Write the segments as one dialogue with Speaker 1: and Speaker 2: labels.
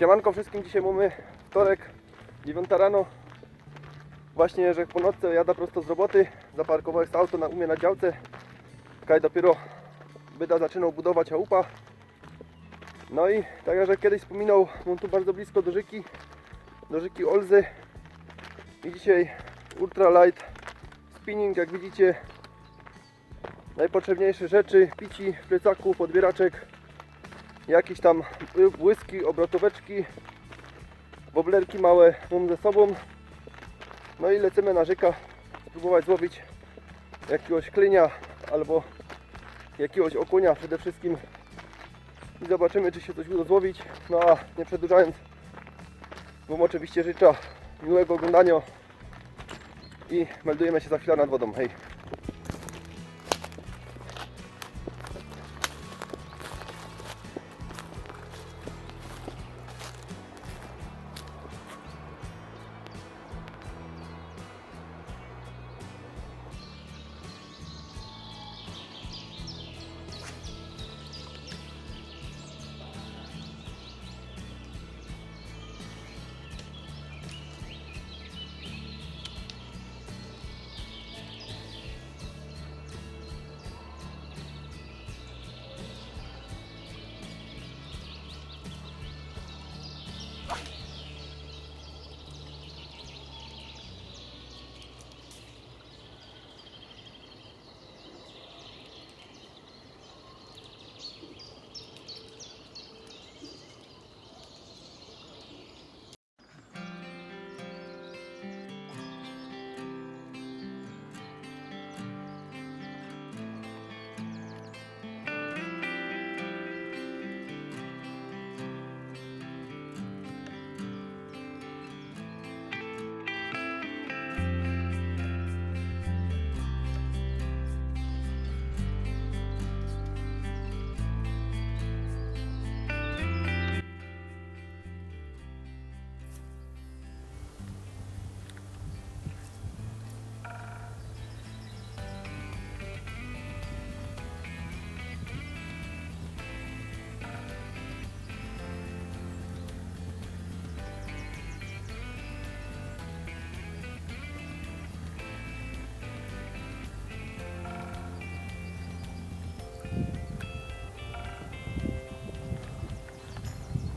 Speaker 1: Siemanko wszystkim, dzisiaj mamy wtorek, 9 rano. Właśnie, że po nocce jada prosto z roboty. Zaparkowałem to auto na umie na działce. Kaj dopiero byda zaczynał budować chałupa. No i tak jak kiedyś wspominał, mam tu bardzo blisko do rzeki, do rzeki Olzy. I dzisiaj ultralight spinning, jak widzicie. Najpotrzebniejsze rzeczy, pici plecaku, podbieraczek, jakieś tam błyski, obrotóweczki, woblerki małe mam ze sobą. No i lecimy na rzeka spróbować złowić jakiegoś klenia albo jakiegoś okunia przede wszystkim i zobaczymy czy się coś uda złowić. No a nie przedłużając, Wam oczywiście życzę miłego oglądania i meldujemy się za chwilę nad wodą. Hej!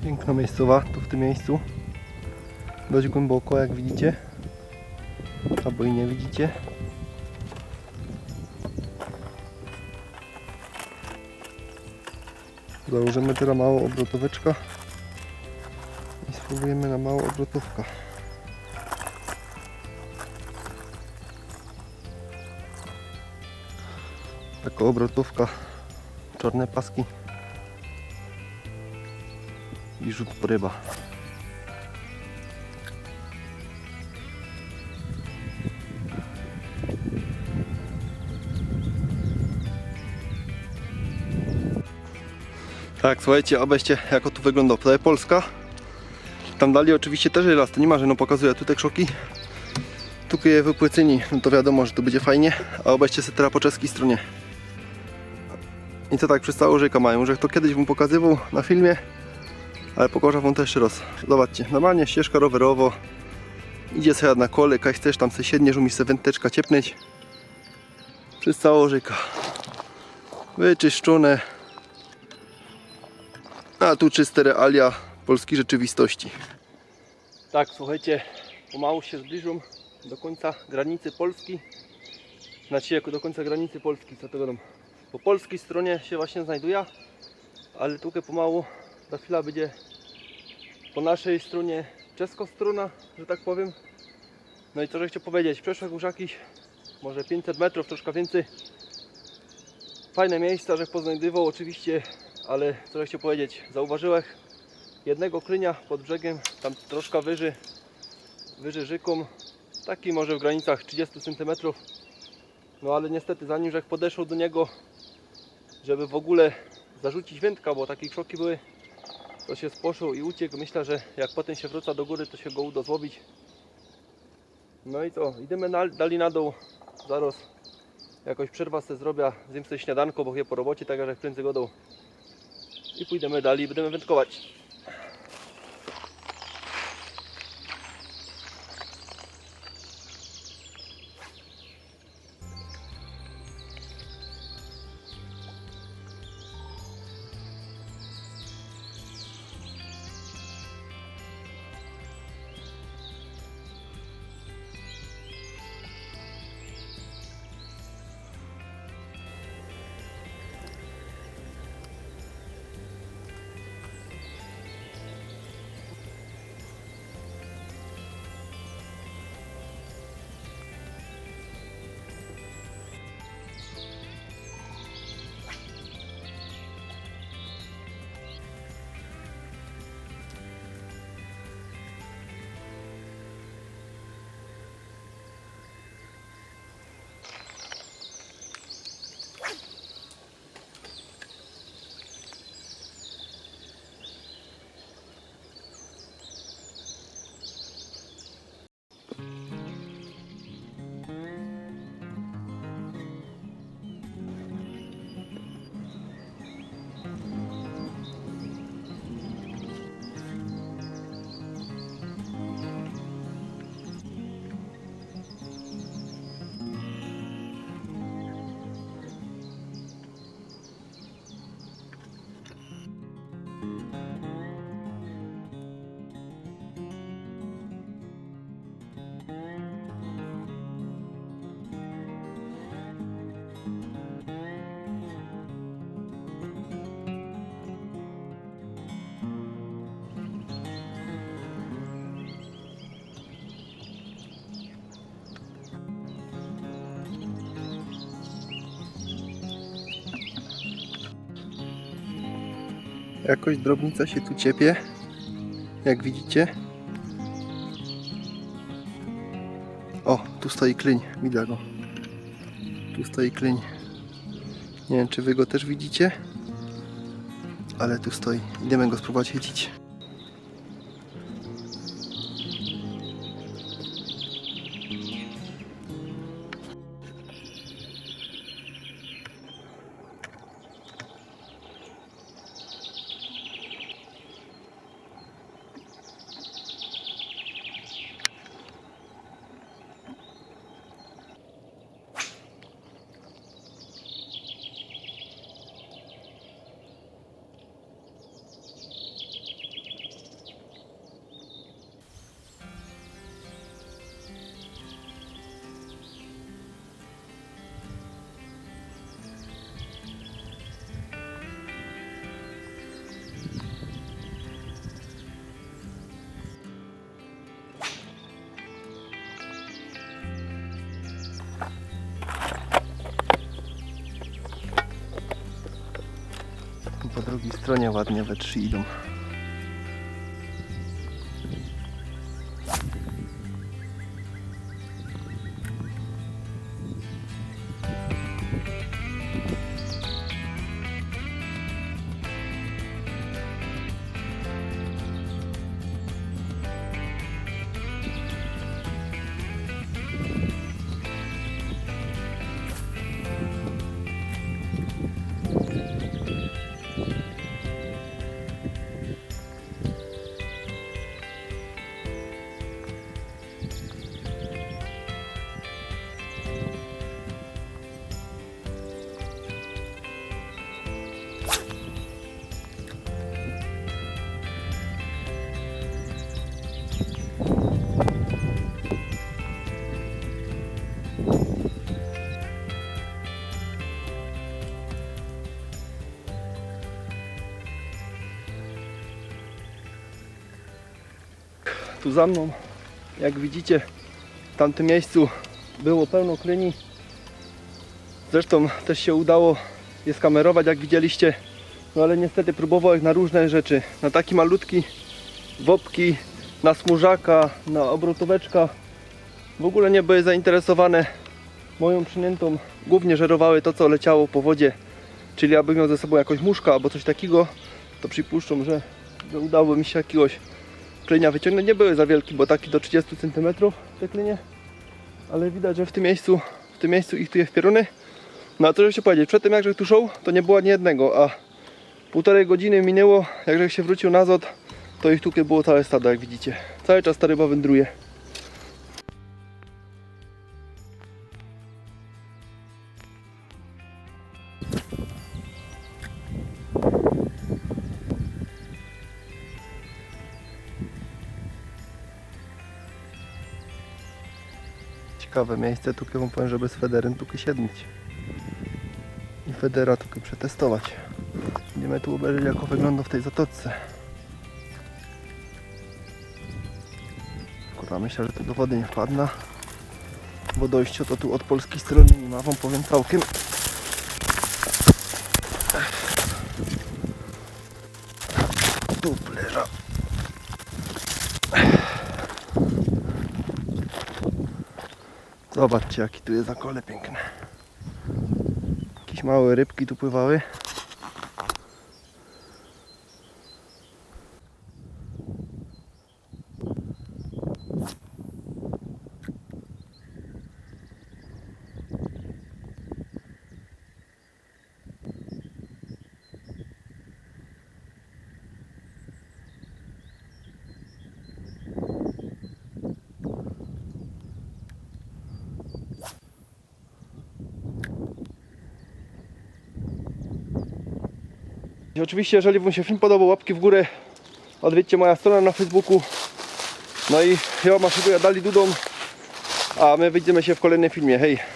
Speaker 1: Piękna miejscowa, tu w tym miejscu. Dość głęboko, jak widzicie. Albo i nie widzicie. Założymy teraz małą obrotóweczkę i spróbujemy na małą obrotówkę. Taka obrotówka, czarne paski i rzut po ryba. Tak, słuchajcie, obejście jak tu wygląda tutaj Polska. Tam dalej oczywiście też jest las, to nie ma, że no pokazuję tutaj krzoki. Tu je wypłycyni, no to wiadomo, że to będzie fajnie, a obejście sobie teraz po czeskiej stronie. I to tak przez całą rzekę mają, że to kiedyś wam pokazywał na filmie, ale pokażę wam to jeszcze raz. Zobaczcie, normalnie ścieżka rowerowo. Idzie sobie na kole, jak chcesz tam sobie siedniesz, umiesz sobie wędeczka ciepnąć. Przez całą rzekę. Wyczyszczone. A tu czyste realia polskiej rzeczywistości. Tak, słuchajcie, pomału się zbliżam do końca granicy Polski. Znaczy jako do końca granicy Polski, co to wiadomo. Po polskiej stronie się właśnie znajduje, ale tutaj pomału za chwilę będzie po naszej stronie czeska strona, że tak powiem. No i co że chciał powiedzieć, przeszłem już jakiś może 500 metrów, troszkę więcej. Fajne miejsca, że poznajdywał oczywiście, ale co że chciał powiedzieć, zauważyłem jednego krynia pod brzegiem, tam troszkę wyżej, wyżej rzeką, taki może w granicach 30 cm. No ale niestety zanim że podeszł do niego, żeby w ogóle zarzucić wędka, bo takie krzoki były, to się spłoszył i uciekł. Myślę, że jak potem się wróca do góry, to się go uda złowić. No i co, idziemy na, dali na dół. Zaraz jakoś przerwa sobie zrobię, zjem sobie śniadanko, bo je po robocie, tak jak kręcę go dół. I pójdziemy dalej, będziemy wędkować. Mm-hmm. Jakoś drobnica się tu ciepie. Jak widzicie. O, tu stoi klin. Widać go. Tu stoi klin. Nie wiem, czy wy go też widzicie. Ale tu stoi. Idziemy go spróbować chycić. Stronie ładnie we trzy idą. Tu za mną, jak widzicie, w tamtym miejscu było pełno kleni. Zresztą też się udało je skamerować, jak widzieliście. No ale niestety próbował ich na różne rzeczy. Na taki malutki wopki, na smużaka, na obrotóweczka. W ogóle nie były zainteresowane moją przynętą. Głównie żerowały to, co leciało po wodzie. Czyli aby miał ze sobą jakąś muszka albo coś takiego, to przypuszczam, że, że udało mi się jakiegoś klenia wyciągnąć. Nie były za wielkie, bo taki do 30 cm te klenie. Ale widać, że w tym miejscu, w tym miejscu ich tu jest pioruny. No a co żeby się powiedzieć, przed tym tu szło, to nie było ani jednego, a półtorej godziny minęło, jakże się wrócił na zot, to ich tu było całe stado, jak widzicie. Cały czas ta ryba wędruje. Ciekawe miejsce, tu powiem, żeby z Federem tu siedmić. I Federa tu przetestować. Będziemy tu obejrzeć, jak wygląda w tej zatoczce. Kurwa, myślę, że tu do wody nie wpadna. Bo dojście to tu od polskiej strony nie ma, wam powiem całkiem. Tu leża. Zobaczcie jaki tu jest zakole piękne. Jakieś małe rybki tu pływały. Oczywiście, jeżeli Wam się film podobał, łapki w górę. Odwiedźcie moja strona na Facebooku. No i ja Maszykuję Dali Dudą. A my widzimy się w kolejnym filmie. Hej!